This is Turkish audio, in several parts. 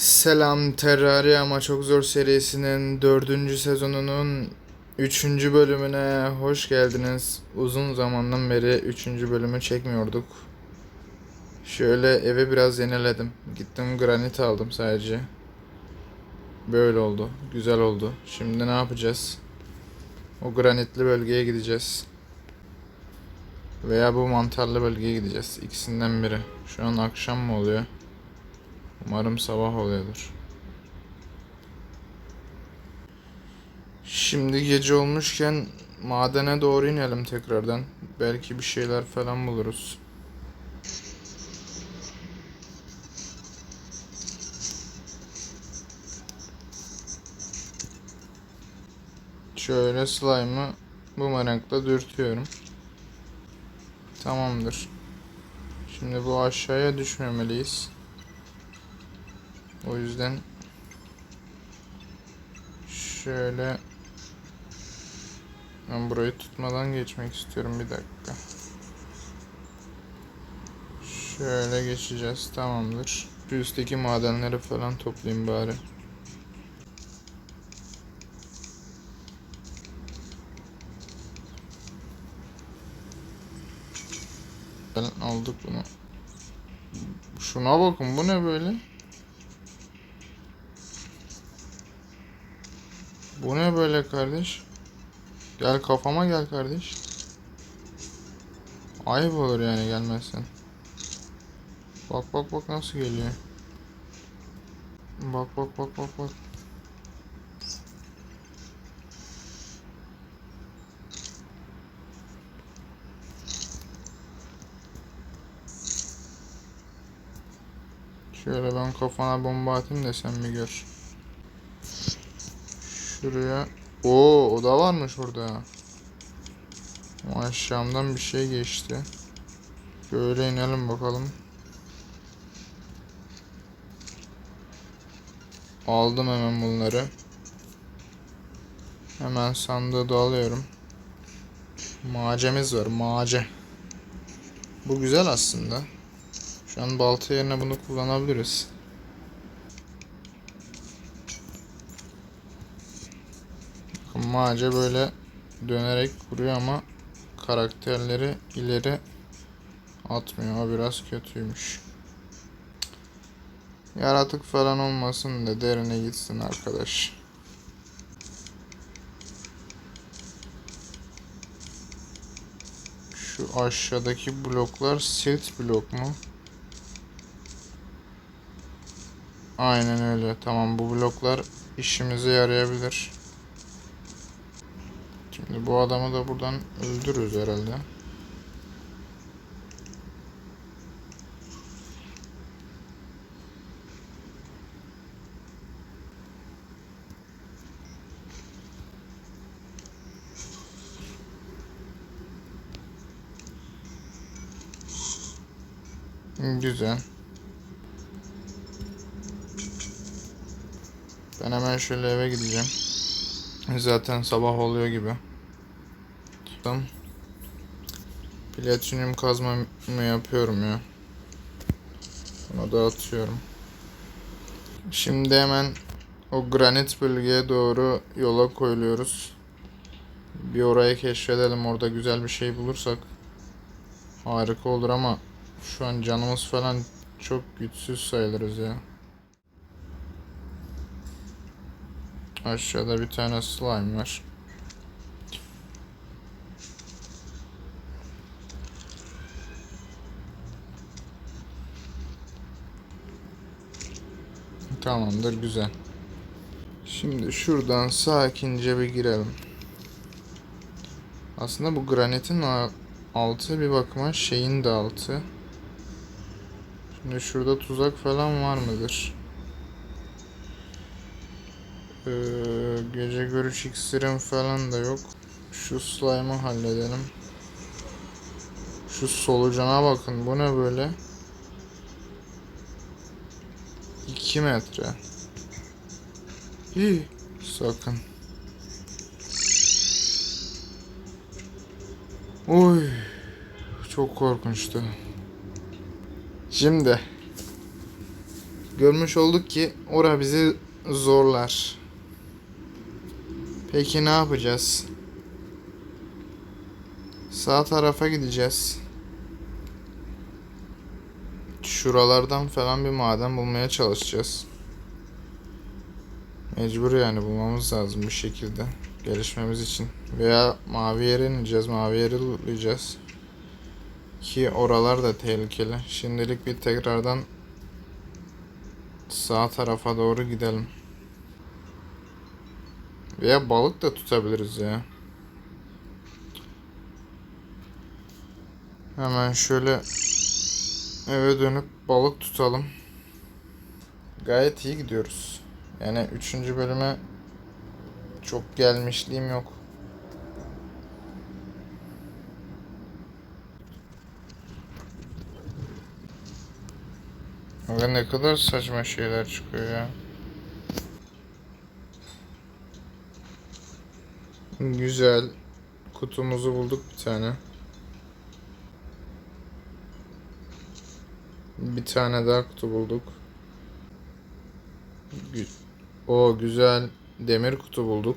Selam Terraria ama çok zor serisinin dördüncü sezonunun üçüncü bölümüne hoş geldiniz. Uzun zamandan beri üçüncü bölümü çekmiyorduk. Şöyle eve biraz yeniledim. Gittim granit aldım sadece. Böyle oldu. Güzel oldu. Şimdi ne yapacağız? O granitli bölgeye gideceğiz. Veya bu mantarlı bölgeye gideceğiz. İkisinden biri. Şu an akşam mı oluyor? Umarım sabah oluyordur. Şimdi gece olmuşken madene doğru inelim tekrardan. Belki bir şeyler falan buluruz. Şöyle slime'ı bumerangla dürtüyorum. Tamamdır. Şimdi bu aşağıya düşmemeliyiz. O yüzden şöyle ben burayı tutmadan geçmek istiyorum bir dakika. Şöyle geçeceğiz tamamdır. Şu üstteki madenleri falan toplayayım bari. Ben aldık bunu. Şuna bakın bu ne böyle? Bu ne böyle kardeş? Gel kafama gel kardeş. Ayıp olur yani gelmezsen. Bak bak bak nasıl geliyor. Bak bak bak bak bak. Şöyle ben kafana bomba atayım da sen gör. Şuraya. Oo, o da varmış orada. O aşağımdan bir şey geçti. Böyle inelim bakalım. Aldım hemen bunları. Hemen sandığı da alıyorum. Macemiz var, mace. Bu güzel aslında. Şu an balta yerine bunu kullanabiliriz. Mace böyle dönerek vuruyor ama karakterleri ileri atmıyor. O biraz kötüymüş. Yaratık falan olmasın da derine gitsin arkadaş. Şu aşağıdaki bloklar silt blok mu? Aynen öyle. Tamam bu bloklar işimize yarayabilir. Bu adamı da buradan öldürürüz herhalde. Güzel. Ben hemen şöyle eve gideceğim. Zaten sabah oluyor gibi. Tamam. Platinyum kazma mı yapıyorum ya. Bunu da atıyorum. Şimdi hemen o granit bölgeye doğru yola koyuluyoruz. Bir orayı keşfedelim. Orada güzel bir şey bulursak harika olur ama şu an canımız falan çok güçsüz sayılırız ya. Aşağıda bir tane slime var. Tamamdır güzel. Şimdi şuradan sakince bir girelim. Aslında bu granitin altı bir bakıma şeyin de altı. Şimdi şurada tuzak falan var mıdır? Ee, gece görüş iksirim falan da yok. Şu slime'ı halledelim. Şu solucana bakın. Bu ne böyle? 2 metre. Hii, sakın. Oy. Çok korkunçtu. Şimdi Görmüş olduk ki ora bizi zorlar. Peki ne yapacağız? Sağ tarafa gideceğiz. Şuralardan falan bir maden bulmaya çalışacağız. Mecbur yani bulmamız lazım bir şekilde gelişmemiz için. Veya mavi yere ineceğiz, mavi yeri lootlayacağız. Ki oralar da tehlikeli. Şimdilik bir tekrardan sağ tarafa doğru gidelim. Veya balık da tutabiliriz ya. Hemen şöyle eve dönüp balık tutalım. Gayet iyi gidiyoruz. Yani 3. bölüme çok gelmişliğim yok. Aga ne kadar saçma şeyler çıkıyor ya. Güzel. Kutumuzu bulduk bir tane. Bir tane daha kutu bulduk. O güzel demir kutu bulduk.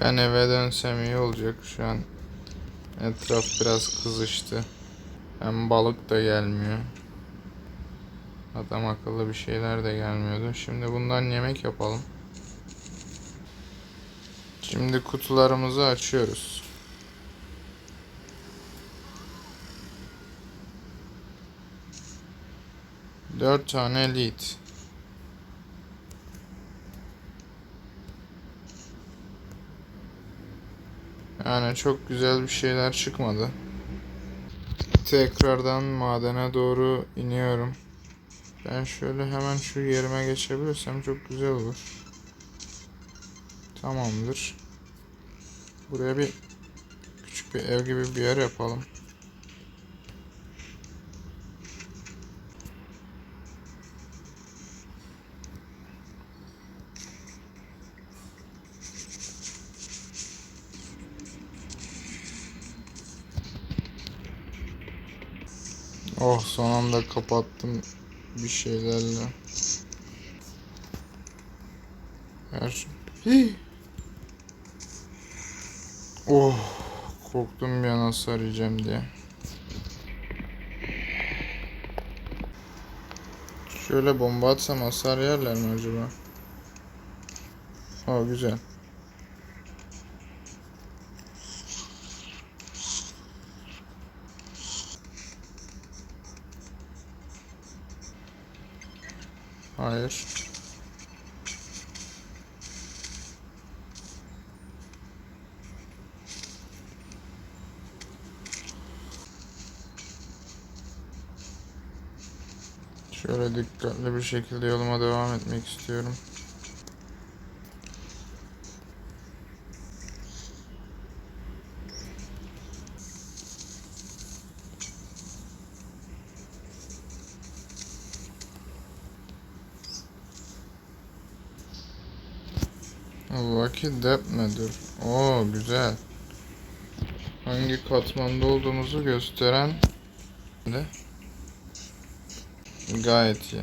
Ben eve dönsem iyi olacak şu an. Etraf biraz kızıştı. Hem balık da gelmiyor. Adam akıllı bir şeyler de gelmiyordu. Şimdi bundan yemek yapalım. Şimdi kutularımızı açıyoruz. Dört tane lead. Yani çok güzel bir şeyler çıkmadı. Tekrardan madene doğru iniyorum. Ben şöyle hemen şu yerime geçebilirsem çok güzel olur. Tamamdır. Buraya bir küçük bir ev gibi bir yer yapalım. Oh son anda kapattım bir şeylerle. Her şey- Hii. Oh korktum an nasıl arayacağım diye. Şöyle bomba atsam hasar yerler mi acaba? Oh güzel. Hayır. Şöyle dikkatli bir şekilde yoluma devam etmek istiyorum. Dep nedir? Oo güzel. Hangi katmanda olduğumuzu gösteren de gayet iyi.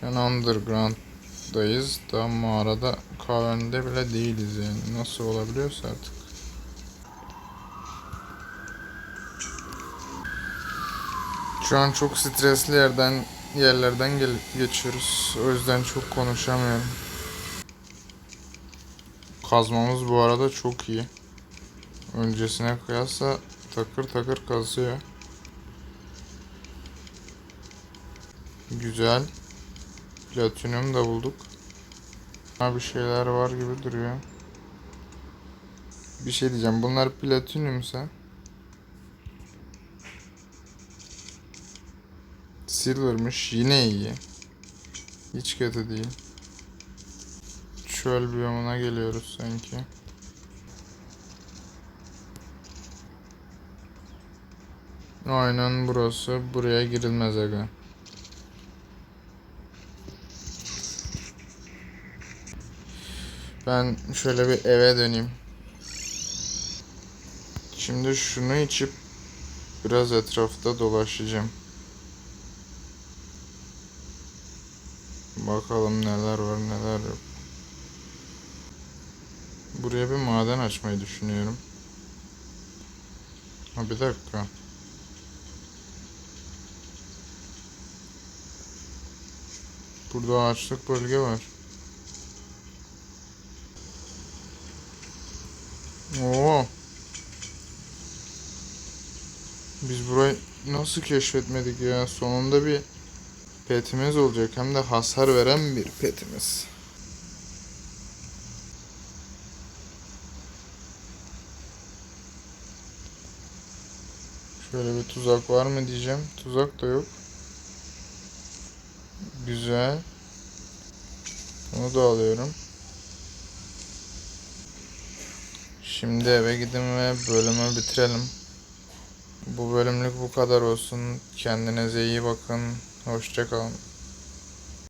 Şu an underground'dayız. Daha mağarada kavende bile değiliz yani. Nasıl olabiliyorsa artık. Şu an çok stresli yerden yerlerden gel geçiyoruz. O yüzden çok konuşamıyorum. Kazmamız bu arada çok iyi. Öncesine kıyasla takır takır kazıyor. Güzel. Platinum da bulduk. Ha bir şeyler var gibi duruyor. Bir şey diyeceğim. Bunlar platinumsa Silver'mış. Yine iyi. Hiç kötü değil. Çöl biyomuna geliyoruz sanki. Aynen burası. Buraya girilmez aga. Ben şöyle bir eve döneyim. Şimdi şunu içip Biraz etrafta dolaşacağım. Bakalım neler var neler yok. Buraya bir maden açmayı düşünüyorum. Ha bir dakika. Burada ağaçlık bölge var. Oo. Biz burayı nasıl keşfetmedik ya? Sonunda bir petimiz olacak. Hem de hasar veren bir petimiz. Şöyle bir tuzak var mı diyeceğim. Tuzak da yok. Güzel. Bunu da alıyorum. Şimdi eve gidin ve bölümü bitirelim. Bu bölümlük bu kadar olsun. Kendinize iyi bakın. Hoşça kalın.